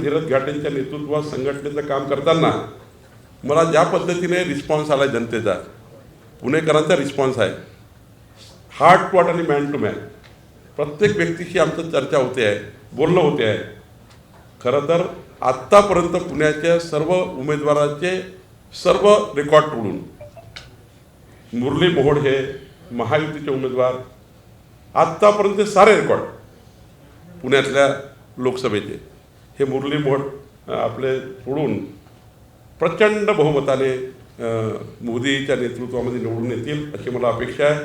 धीरज घाटेंच्या नेतृत्वात संघटनेचं काम करताना मला ज्या पद्धतीने रिस्पॉन्स आला जनतेचा पुणेकरांचा रिस्पॉन्स आहे. हार्ट टू हार्ट आणि मॅन टू मॅन प्रत्येक व्यक्तीशी आमचं चर्चा होते आहे बोलणं होते आहे. खरं तर आत्तापर्यंत पुण्याच्या सर्व उमेदवाराचे सर्व रेकॉर्ड तोडून मुरली मोहोड हे महायुतीचे उमेदवार आत्तापर्यंत सारे रेकॉर्ड पुण्यातल्या लोकसभेचे. हे मुरली भट आपले सोडून प्रचंड बहुमताने मोदीच्या नेतृत्वामध्ये निवडून येतील अशी मला अपेक्षा आहे.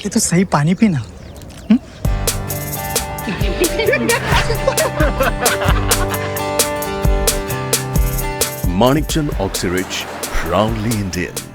पहले तो सही पानी पीना माणिकचंद ऑक्सिरिच प्राउडली इंडियन